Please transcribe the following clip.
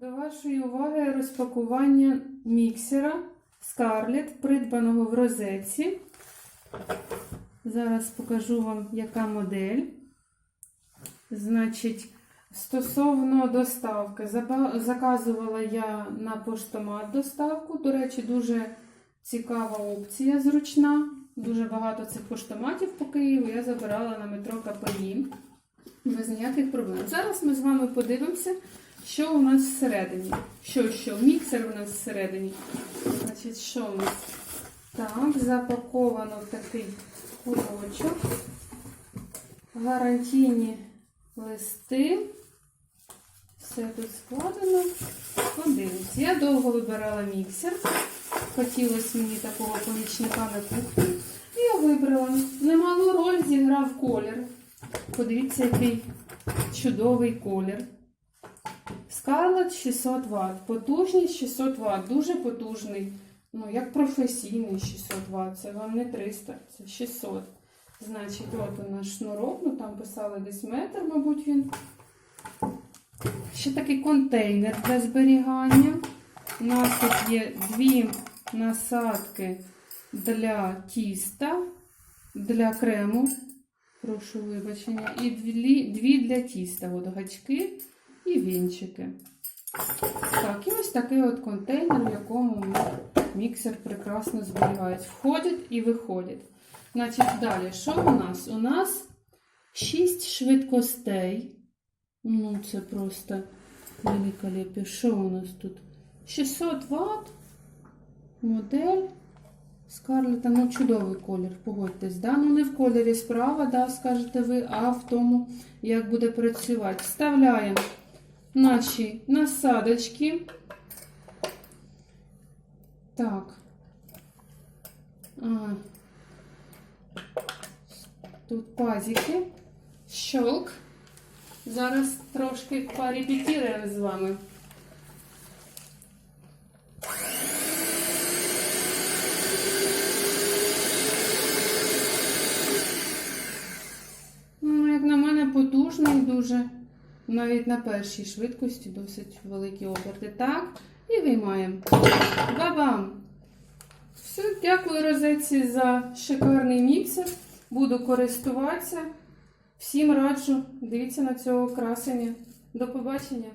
До вашої уваги розпакування міксера Scarlett, придбаного в розетці. Зараз покажу вам, яка модель. Значить, стосовно доставки, заказувала я на поштомат доставку. До речі, дуже цікава опція, зручна. Дуже багато цих поштоматів по Києву я забирала на метро КПІ без ніяких проблем. Зараз ми з вами подивимося, що у нас всередині. Що, що? Міксер у нас всередині. Значить, що у нас? Так, запаковано в такий кулочок. Гарантійні листи. Все тут складено. Подивимось. Я довго вибирала міксер. Хотілося мені такого помічника на кухні. І я вибрала. Немалу роль зіграв колір. Подивіться, який чудовий колір. Scarlett 600 Вт. Потужність 600 Вт. Дуже потужний. Ну, як професійний 600 Вт. Це вам не 300, це 600. Значить, от у нас шнурок, ну там писали десь метр, мабуть, він. Ще такий контейнер для зберігання. У нас тут є дві насадки для тіста, для крему. Прошу вибачення. І дві, для тіста. От гачки і вінчики. Так, і ось такий от контейнер, в якому міксер прекрасно зберігається. Входять і виходять. Значить, далі, що у нас? У нас 6 швидкостей. Ну, це просто великолепие. Що у нас тут? 600 Вт. Модель. Скарлета, ну чудовий колір, погодьтесь, да? Ну не в кольорі справа, да, скажете ви, а в тому, як буде працювати. Вставляємо наші насадочки. Так. А. Тут пазики. Щелк. Зараз трошки порепетіруємо з вами. Ну, як на мене, потужний дуже. Навіть на першій швидкості досить великі оберти. Так, і виймаємо. Бабам! Все, дякую розетці за шикарний міксер. Буду користуватися. Всім раджу. Дивіться на цього красення. До побачення!